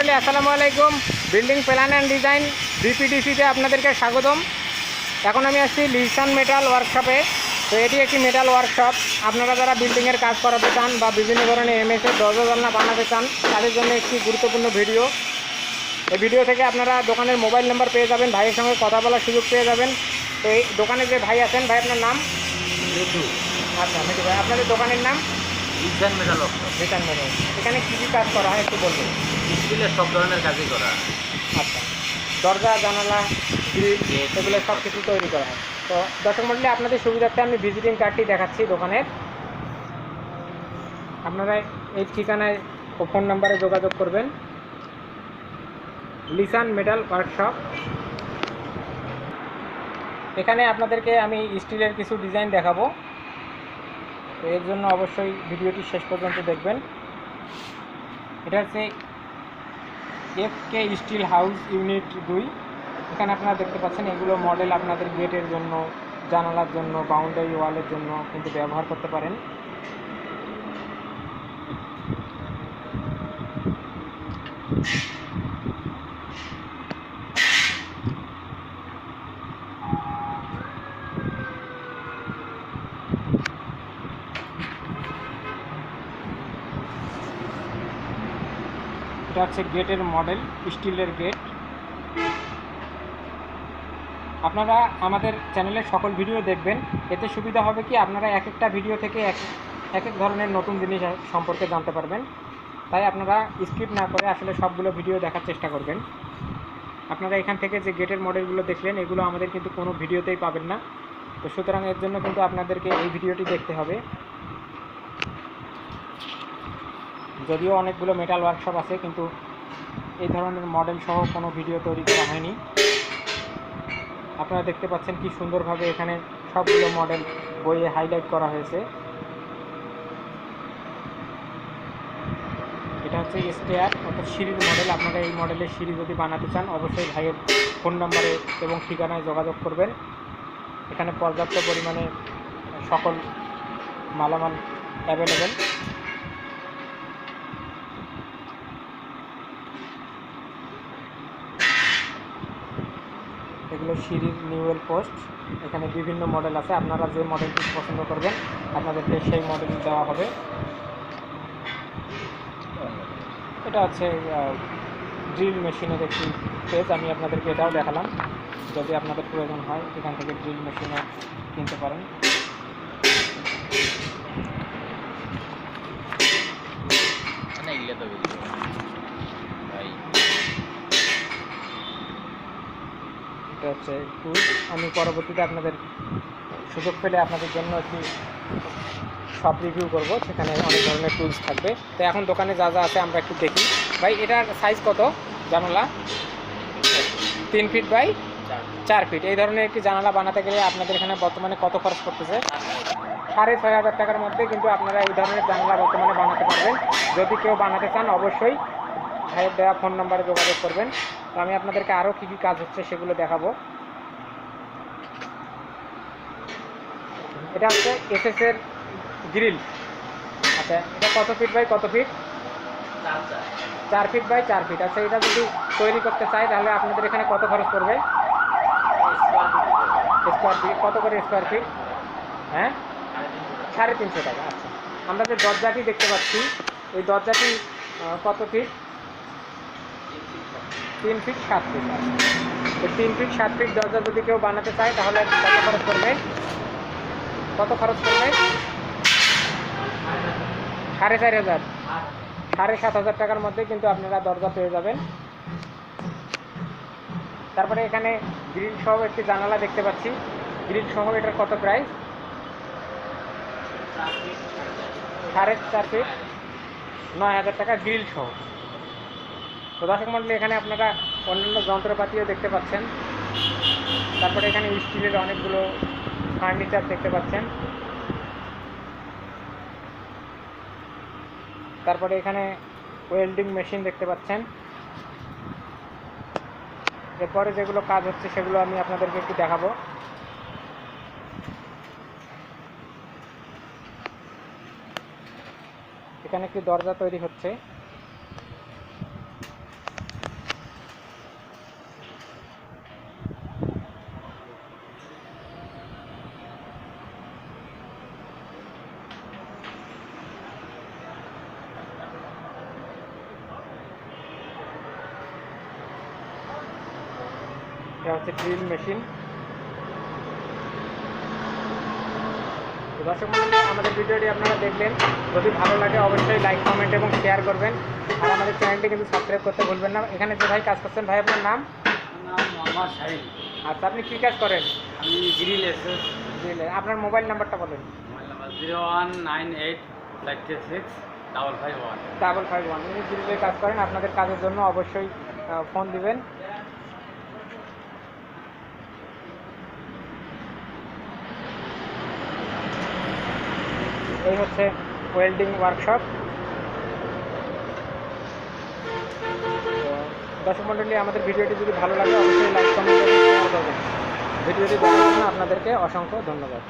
মন্ডলী আসসালামু আলাইকুম। বিল্ডিং প্ল্যান অ্যান্ড ডিজাইন বিপিডিসিতে আপনাদেরকে স্বাগতম। এখন আমি আসছি লিসান মেটাল ওয়ার্কশপে তো এটি একটি মেটাল ওয়ার্কশপ আপনারা যারা বিল্ডিংয়ের কাজ করাতে চান বা বিভিন্ন ধরনের এমএসএ দরজা জানলা বানাতে চান তাদের জন্য একটি গুরুত্বপূর্ণ ভিডিও। এই ভিডিও থেকে আপনারা দোকানের মোবাইল নাম্বার পেয়ে যাবেন ভাইয়ের সঙ্গে কথা বলার সুযোগ পেয়ে যাবেন। তো এই দোকানে যে ভাই আছেন ভাই আপনার নাম? আচ্ছা ভাই আপনাদের দোকানের নাম? ডিজাইন মেটাল রিটার্ন মেটাল এখানে কী কী কাজ করা হয় একটু বলবেন? স্টিলের সব ধরনের কাজই করা আচ্ছা। দরজা জানালা গ্রিল এগুলো সব কিছু তৈরি করা হয়। তো দর্শক মন্ডলী আপনাদের সুবিধার্থে আমি ভিজিটিং কার্ডটি দেখাচ্ছি দোকানের। আপনারা এই ঠিকানায় ও ফোন নাম্বারে যোগাযোগ করবেন। লিসান মেটাল ওয়ার্কশপ। এখানে আপনাদেরকে আমি স্টিলের কিছু ডিজাইন দেখাবো। তো এর জন্য অবশ্যই ভিডিওটি শেষ পর্যন্ত দেখবেন। এটা হচ্ছে F K steel house unit দুই। এখানে আপনারা দেখতে পাচ্ছেন, এগুলো মডেল আপনাদের গেটের জন্য, জানালার জন্য, বাউন্ডারি ওয়ালের জন্য কিন্তু ব্যবহার করতে পারেন। এটা হচ্ছে গেটের মডেল, স্টিলের গেট। আপনারা আমাদের চ্যানেলের সকল ভিডিও দেখবেন। এতে সুবিধা হবে কি, আপনারা এক একটা ভিডিও থেকে এক এক এক ধরনের নতুন জিনিস সম্পর্কে জানতে পারবেন। তাই আপনারা স্কিপ না করে আসলে সবগুলো ভিডিও দেখার চেষ্টা করবেন। আপনারা এখান থেকে যে গেটের মডেলগুলো দেখলেন, এগুলো আমাদের কিন্তু কোনো ভিডিওতেই পাবেন না। তো সুতরাং এর জন্য কিন্তু আপনাদেরকে এই ভিডিওটি দেখতে হবে। যদিও অনেকগুলো মেটাল ওয়ার্কশপ আছে, কিন্তু এই ধরনের মডেল সহ কোনো ভিডিও তৈরি করা হয়নি। আপনারা দেখতে পাচ্ছেন কি সুন্দরভাবে এখানে সবগুলো মডেল বইয়ে হাইলাইট করা হয়েছে। এটা হচ্ছে স্টেয়ার অর্থাৎ সিঁড়ির মডেল আপনারা এই মডেলের সিঁড়ি যদি বানাতে চান, অবশ্যই ভাইয়ের ফোন নাম্বারে এবং ঠিকানায় যোগাযোগ করবেন। এখানে পর্যাপ্ত পরিমাণে সকল মালামাল অ্যাভেলেবেল এগুলো সিঁড়ির নিউয়েল পোস্ট। এখানে বিভিন্ন মডেল আছে। আপনারা যে মডেলটি পছন্দ করবেন, আপনাদেরকে সেই মডেল দেওয়া হবে। এটা হচ্ছে ড্রিল মেশিনের একটি পেজ আমি আপনাদেরকে এটাও দেখালাম। যদি আপনাদের প্রয়োজন হয়, এখান থেকে ড্রিল মেশিনও কিনতে পারেন। এটা হচ্ছে টুল আমি পরবর্তীতে আপনাদের সুযোগ পেলে আপনাদের জন্য একটি সব রিভিউ করব সেখানে অনেক ধরনের টুলস থাকবে। তো এখন দোকানে যা যা আছে আমরা একটু দেখি। ভাই এটার সাইজ কত জানালা? তিন ফিট বাই চার ফিট এই ধরনের একটি জানালা বানাতে গেলে আপনাদের এখানে বর্তমানে কত খরচ করতেছে সাড়ে ছয় হাজার টাকার মধ্যে কিন্তু আপনারা এই ধরনের জানালা বর্তমানে বানাতে পারবেন। যদি কেউ বানাতে চান অবশ্যই ভাইয়ের দেওয়া ফোন নাম্বারে যোগাযোগ করবেন। তো আমি আপনাদেরকে আরও কী কী কাজ হচ্ছে সেগুলো দেখাবো। এটা হচ্ছে এসএস এর গ্রিল আচ্ছা এটা কত ফিট বাই কত ফিট চার ফিট বাই চার ফিট আচ্ছা এটা যদি তৈরি করতে চাই, তাহলে আপনাদের এখানে কত খরচ পড়বে? স্কোয়ার ফিট কত করে স্কোয়ার ফিট হ্যাঁ? সাড়ে তিনশো টাকা। আচ্ছা আমরা যে দরজাটি দেখতে পাচ্ছি, এই দরজাটি কত ফিট তিন ফিট সাত ফিট আচ্ছা এই তিন ফিট সাত ফিট দরজা যদি কেউ বানাতে চায়, তাহলে কত খরচ পড়বে কত খরচ পড়বে সাড়ে চার হাজার। সাড়ে সাত হাজার টাকার মধ্যে কিন্তু আপনারা দরজা পেয়ে যাবেন। তারপরে এখানে গ্রিল সহ একটি জানালা দেখতে পাচ্ছি। গ্রিল সহ এটার কত প্রাইস সাড়ে চার ফিট নয় হাজার টাকা গ্রিল সহ। তো দর্শক মন্ডলী এখানে আপনারা অন্যান্য যন্ত্রপাতিও দেখতে পাচ্ছেন। তারপরে এখানে স্টিলের অনেকগুলো ফার্নিচার দেখতে পাচ্ছেন। তারপরে এখানে ওয়েল্ডিং মেশিন দেখতে পাচ্ছেন। এরপরে যেগুলো কাজ হচ্ছে সেগুলো আমি আপনাদেরকে একটু দেখাবো। এখানে একটি দরজা তৈরি হচ্ছে। এটা হচ্ছে ড্রিল মেশিন তো দর্শক আমাদের ভিডিওটি আপনারা দেখলেন। যদি ভালো লাগে অবশ্যই লাইক কমেন্ট এবং শেয়ার করবেন। আর আমাদের চ্যানেলটি কিন্তু সাবস্ক্রাইব করতে ভুলবেন না। এখানে যে ভাই কাজ করছেন ভাই আপনার নাম? শাহিন। আচ্ছা আপনি কী কাজ করেন? আমি গ্রিল এসে দিলে আপনার মোবাইল নাম্বারটা বলেন। Mobile number zero one nine eight six double five one double five one উনি গ্রিলের কাজ করেন। আপনাদের কাজের জন্য অবশ্যই ফোন দিবেন। এই হচ্ছে ওয়েল্ডিং ওয়ার্কশপ দর্শক মণ্ডলী আমাদের ভিডিওটি যদি ভালো লাগে, অবশ্যই লাইক কমেন্ট করে ভিডিওটি দেখার জন্য আপনাদেরকে অসংখ্য ধন্যবাদ।